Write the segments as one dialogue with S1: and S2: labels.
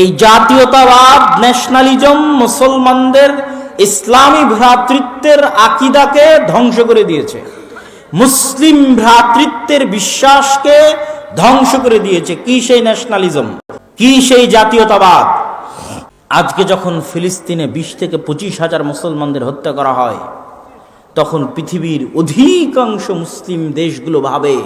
S1: এই জাতীয়তাবাদ ন্যাশনালিজম মুসলমানদের ইসলামী ভ্রাতৃত্বের আকিদাকে ধ্বংস করে দিয়েছে। মুসলিম ভ্রাতৃত্বের বিশ্বাসকে ধ্বংস করে দিয়েছে। কি সেই ন্যাশনালিজম কি সেই জাতীয়তাবাদ? আজকে যখন ফিলিস্তিনে বিশ থেকে পঁচিশ হাজার মুসলমানদের হত্যা করা হয়, তখন পৃথিবীর অধিকাংশ মুসলিম দেশগুলো ভাবে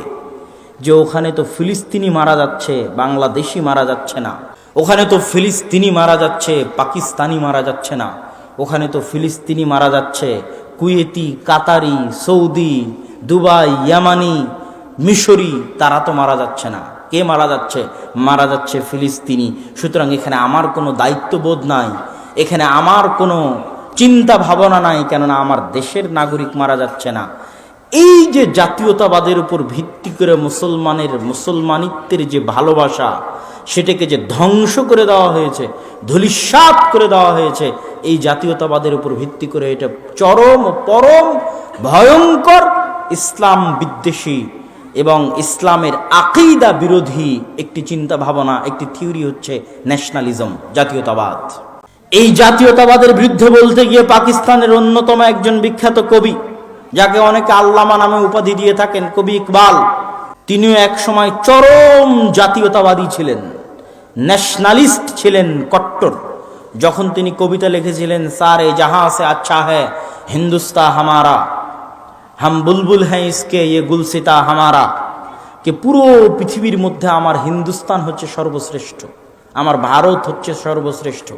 S1: যে ওখানে তো ফিলিস্তিনি মারা যাচ্ছে, বাংলাদেশি মারা যাচ্ছে না। ওখানে তো ফিলিস্তিনি মারা যাচ্ছে, পাকিস্তানি মারা যাচ্ছে না। ওখানে তো ফিলিস্তিনি মারা যাচ্ছে। কুয়েতি, কাতারি, সৌদি, দুবাই, ইয়ামানি, মিশরি, তারা তো মারা যাচ্ছে না। কে মারা যাচ্ছে? মারা যাচ্ছে ফিলিস্তিনি। সুতরাং এখানে আমার কোনো দায়িত্ববোধ নাই। এখানে আমার কোনো চিন্তা ভাবনা নাই, কেননা আমার দেশের নাগরিক মারা যাচ্ছে না। এই যে জাতীয়তাবাদের উপর ভিত্তি করে মুসলমানের, মুসলমানিত্বের যে ভালোবাসা সেটাকে যে ধ্বংস করে দেওয়া হয়েছে, ধূলিসাৎ করে দেওয়া হয়েছে, এই জাতীয়তাবাদের উপর ভিত্তি করে এটা চরম পরম ভয়ঙ্কর ইসলাম বিদ্বেষী এবং ইসলামের আকিদা বিরোধী একটি চিন্তা ভাবনা একটি থিওরি হচ্ছে ন্যাশনালিজম, জাতীয়তাবাদ। এই জাতীয়তাবাদের বিরুদ্ধে বলতে গিয়ে পাকিস্তানের অন্যতম একজন বিখ্যাত কবি, যাকে অনেকে আল্লামা নামে উপাধি দিয়ে থাকেন, কবি ইকবাল, তিনিও এক সময় চরম জাতীয়তাবাদী ছিলেন। ন্যাশনালিস্ট ছিলেন কট্টর। যখন তিনি কবিতা লিখেছিলেন সারে জাহাঁ সে আচ্ছা হ্যাঁ হিন্দুস্তা হামারা। হাম বুলবুল হ্যাঁ ইসকে ইয়ে গুলসিতা হামারা। কে পুরো পৃথিবীর মধ্যে আমার হিন্দুস্তান হচ্ছে সর্বশ্রেষ্ঠ, আমার ভারত হচ্ছে সর্বশ্রেষ্ঠ।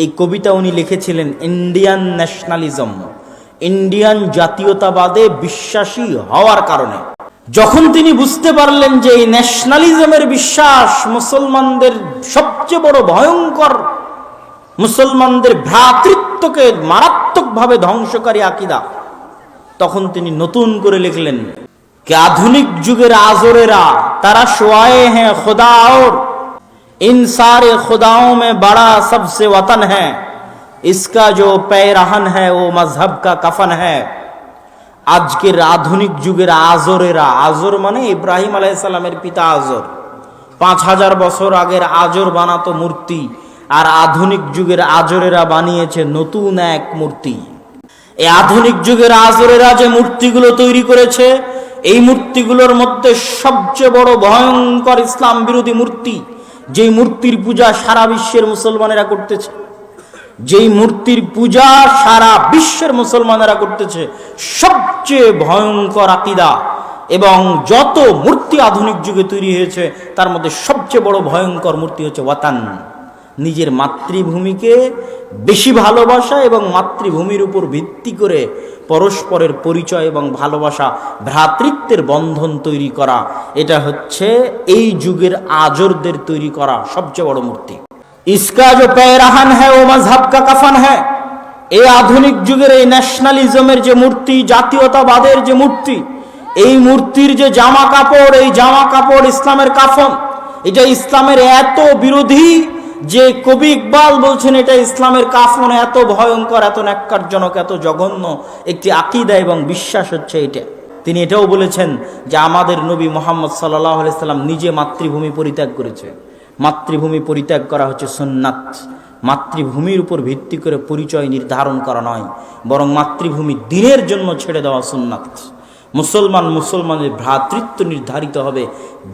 S1: এই কবিতা উনি লিখেছিলেন ইন্ডিয়ান ন্যাশনালিজম ইন্ডিয়ান জাতীয়তাবাদে বিশ্বাসী হওয়ার কারণে। যখন তিনি বুঝতে পারলেন যে এই ন্যাশনালিজমের বিশ্বাস মুসলমানদের সবচেয়ে বড় ভয়ঙ্কর মুসলমানদের ভ্রাতৃত্বকে মারাত্মকভাবে ধ্বংসকারী আকিদা তখন তিনি নতুন করে লিখলেন कि आधुनिक जुगेर आजोरेरा तारा शुआए हैं खुदा और इन सारे खुदाओं में बड़ा सबसे वतन है इसका जो पैरहन है वो मजहब का कफन है আজকের আধুনিক যুগের আজরেরা, আজর মানে ইব্রাহিম আলাইসাল্লামের পিতা আজর। পাঁচ হাজার বছর আগের আজর বানাতো মূর্তি, আর আধুনিক যুগের আজরেরা বানিয়েছে নতুন এক মূর্তি। এই আধুনিক যুগের আজরেরা যে মূর্তিগুলো তৈরি করেছে, এই মূর্তিগুলোর মধ্যে সবচেয়ে বড় ভয়ঙ্কর ইসলাম বিরোধী মূর্তি, যেই মূর্তির পূজা সারা বিশ্বের মুসলমানেরা করতেছে। যেই মূর্তির পূজা সারা বিশ্বের মুসলমানেরা করতেছে, সবচেয়ে ভয়ঙ্কর আকিদা। এবং যত মূর্তি আধুনিক যুগে তৈরি হয়েছে, তার মধ্যে সবচেয়ে বড় ভয়ঙ্কর মূর্তি হচ্ছে ওয়াতান। নিজের মাতৃভূমিকে বেশি ভালোবাসা এবং মাতৃভূমির উপর ভিত্তি করে পরস্পরের পরিচয় এবং ভালোবাসা, ভ্রাতৃত্বের বন্ধন তৈরি করা। এটা হচ্ছে এই যুগের আজরদের তৈরি করা সবচেয়ে বড় মূর্তি। इसका जो पैरहन है वो मजहब का कफन है এই আধুনিক যুগের এই ন্যাশনালিজমের যে মূর্তি জাতীয়তাবাদের যে মূর্তি এই মূর্তির যে জামা কাপড় এই জামা কাপড় ইসলামের কাফন এটা ইসলামের এত বিরোধী যে কবি ইকবাল বলছেন এটা ইসলামের কাফন এত ভয়ঙ্কর এত ন্যাক্কারজনক এত জঘন্য একটি আকিদা এবং বিশ্বাস হচ্ছে এটা তিনি এটাও বলেছেন যে আমাদের নবী মোহাম্মদ সাল্লাহ সাল্লাম নিজে মাতৃভূমি পরিত্যাগ করেছে মাতৃভূমি পরিত্যাগ করা হচ্ছে সুন্নাত। মাতৃভূমির উপর ভিত্তি করে পরিচয় নির্ধারণ করা নয়, বরং মাতৃভূমি দিনের জন্য ছেড়ে দেওয়া সুন্নাত। মুসলমান মুসলমানের ভ্রাতৃত্ব নির্ধারিত হবে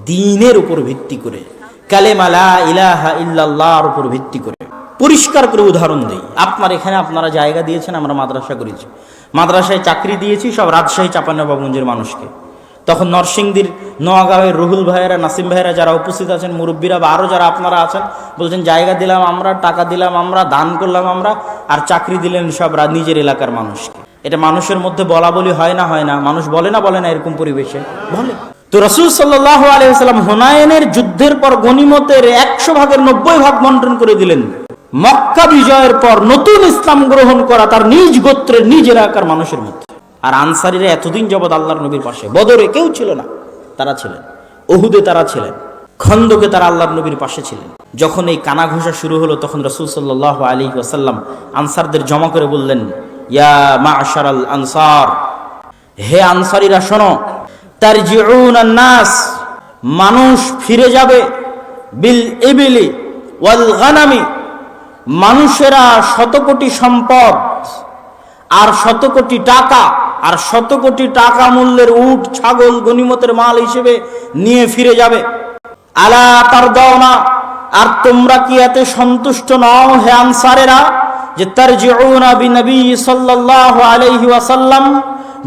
S1: দিনের উপর ভিত্তি করে কালেমালা ইলাহা ইল্লাল্লাহর উপর ভিত্তি করে। পরিষ্কার করে উদাহরণ দেই। আপনার এখানে আপনারা জায়গা দিয়েছেন, আমরা মাদ্রাসা করেছি। মাদ্রাসায় চাকরি দিয়েছি, সব রাজশাহী চাপানবাবগঞ্জের মানুষকে। তখন নরসিংদীর নোয়াগাঁওয়ের রুহুল ভাইয়েরা, নাসিম ভাইয়েরা যারা উপস্থিত আছেন, মুরব্বীরা বা আরও যারা আপনারা আছেন, বলছেন, জায়গা দিলাম আমরা, টাকা দিলাম আমরা, দান করলাম আমরা, আর চাকরি দিলেন সব নিজের এলাকার মানুষকে। এটা মানুষের মধ্যে বলা বলি হয় না হয় না। মানুষ বলে না বলে না এরকম পরিবেশে। বলে। তো রসুল সাল্লাহ আলহিহাল্লাম হুনায়নের যুদ্ধের পর গনিমতের একশো ভাগের নব্বই ভাগ বন্টন করে দিলেন। মক্কা বিজয়ের পর নতুন ইসলাম গ্রহণ করা তার নিজ গোত্রের, নিজ এলাকার মানুষের মধ্যে। আর আনসারিরা এতদিন যাবৎ আল্লাহর নবীর পাশে। বদরে কেউ ছিল না, তারা ছিলেন। ওহুদে তারা ছিলেন। খন্দকে তারা আল্লাহর নবীর পাশে ছিলেন। যখন এই কানা ঘোষা শুরু হলো, তখন রসুল সাল্লাহ আলী ওয়াসাল্লাম আনসারদের জমা করে বললেন, ইয়া মা আশারাল আনসার, হে আনসারিরা শোনো তার নাস, মানুষ ফিরে যাবে, বিল ইবিলি ওয়াল গানামি, মানুষেরা শতকোটি সম্পদ আর শত কোটি টাকা, আর শত কোটি টাকা মূল্যের উট, ছাগল গনিমতের মাল হিসেবে নিয়ে ফিরে যাবে। আলা তার দাও না আর তোমরা কি এতে সন্তুষ্ট নও হে আনসারেরা? যে তার নবী সাল্লাল্লাহু আলাইহি ওয়াসাল্লাম,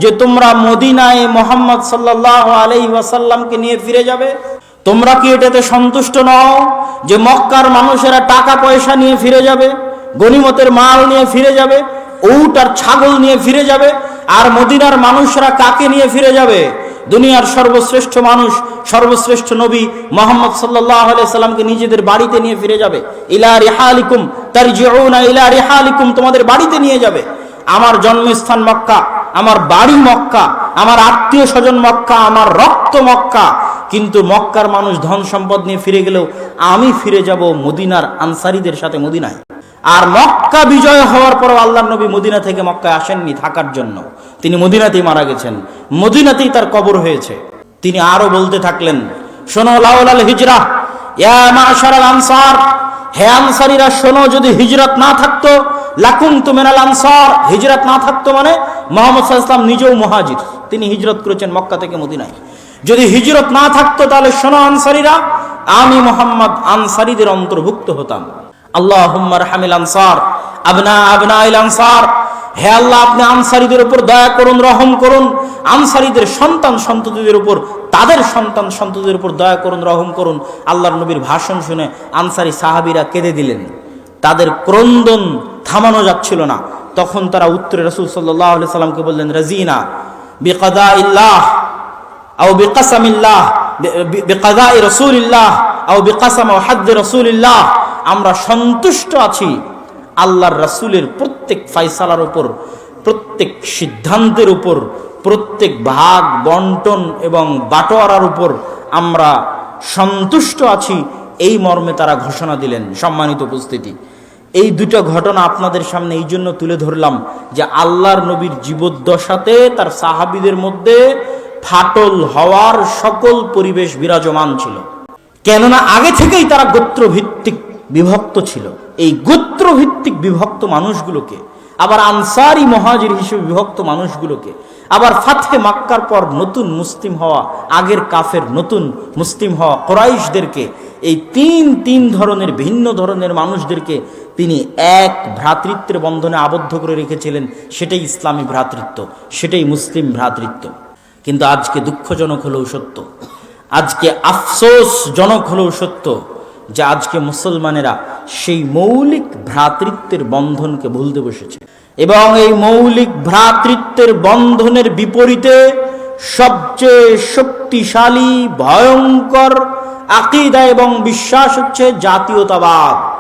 S1: যে তোমরা মদিনায় মোহাম্মদ সাল্লাল্লাহু আলাইহি ওয়াসাল্লামকে নিয়ে ফিরে যাবে। তোমরা কি এটাতে সন্তুষ্ট নও যে মক্কার মানুষেরা টাকা পয়সা নিয়ে ফিরে যাবে গনিমতের মাল নিয়ে ফিরে যাবে? উট আর ছাগল নিয়ে ফিরে যাবে, আর মদিনার মানুষরা কাকে নিয়ে ফিরে যাবে? দুনিয়ার সর্বশ্রেষ্ঠ মানুষ, সর্বশ্রেষ্ঠ নবী মোহাম্মদ সাল্লাহ সাল্লামকে নিজেদের বাড়িতে নিয়ে ফিরে যাবে। ইলা রেহালিকুম তার জিউনা ইলা রেহালিকুম তোমাদের বাড়িতে নিয়ে যাবে। আমার জন্মস্থান মক্কা, আমার বাড়ি মক্কা, আমার আত্মীয় স্বজন মক্কা, আমার রক্ত মক্কা। কিন্তু মক্কার মানুষ ধন সম্পদ নিয়ে ফিরে গেলেও আমি ফিরে যাব মদিনার আনসারিদের সাথে মদিনায়। আর মক্কা বিজয় হওয়ার পর আল্লাহ নবী মদিনা থেকে মক্কায় আসেননি থাকার জন্য। তিনি মদিনাতেই মারা গেছেন। মদিনাতেই তার কবর হয়েছে। তিনি আরও বলতে থাকলেন, শোনো লাউলাল হিজরা আনসার। হে আনসারীরা, শোনো, যদি হিজরত না থাকতো লাকুম তুমেনাল আনসার। হিজরত না থাকতো মানে মোহাম্মদ ইসলাম নিজেও মহাজির। তিনি হিজরত করেছেন মক্কা থেকে মদিনায়। যদি হিজরত না থাকতো, তাহলে শোনো আনসারীরা, আমি মোহাম্মদ আনসারীদের অন্তর্ভুক্ত হতাম। আল্লাহ আবনা আবনা হে আল্লাহ, আপনি দয়া করুন, রহম করুন। সন্তান সন্ততিদের তাদের সন্তান উপর দয়া করুন, রহম করুন। আল্লাহর নবীর ভাষণ শুনে সাহাবিরা কেঁদে দিলেন। তাদের ক্রন্দন থামানো যাচ্ছিল না। তখন তারা উত্তরে রসুল সাল্লাহ সাল্লামকে বললেন, রাজিনা বিকদা ইল্লাহ বিকাসামিল্লাহ বিকাদাই রসুলিল্লাহ আও বিকাসাম রসুলিল্লাহ। আমরা সন্তুষ্ট আছি আল্লাহর রাসূলের প্রত্যেক ফাইসালার উপর, প্রত্যেক সিদ্ধান্তের উপর, প্রত্যেক ভাগ, বন্টন এবং বাটোয়ারার উপর আমরা সন্তুষ্ট আছি। এই মর্মে তারা ঘোষণা দিলেন সম্মানিত উপস্থিতি। এই দুটো ঘটনা আপনাদের সামনে এই জন্য তুলে ধরলাম যে আল্লাহর নবীর জীবদ্দশাতে তার সাহাবিদের মধ্যে ফাটল হওয়ার সকল পরিবেশ বিরাজমান ছিল। কেননা আগে থেকেই তারা গোত্রভিত্তিক বিভক্ত ছিল। এই গোত্রভিত্তিক বিভক্ত মানুষগুলোকে, আবার আনসারি মহাজির হিসেবে বিভক্ত মানুষগুলোকে, আবার ফাতহে মাক্কার পর নতুন মুসলিম হওয়া, আগের কাফের নতুন মুসলিম হওয়া কোরাইশদেরকে, এই তিন তিন ধরনের, ভিন্ন ধরনের মানুষদেরকে তিনি এক ভ্রাতৃত্বের বন্ধনে আবদ্ধ করে রেখেছিলেন। সেটাই ইসলামী ভ্রাতৃত্ব, সেটাই মুসলিম ভ্রাতৃত্ব। কিন্তু আজকে দুঃখজনক হলেও সত্য। আজকে আফসোসজনক হলেও সত্য যে আজকে মুসলমানেরা সেই মৌলিক ভ্রাতৃত্বের বন্ধনকে ভুলতে বসেছে। এবং এই মৌলিক ভ্রাতৃত্বের বন্ধনের বিপরীতে সবচেয়ে শক্তিশালী, ভয়ঙ্কর আকিদা এবং বিশ্বাস হচ্ছে জাতীয়তাবাদ।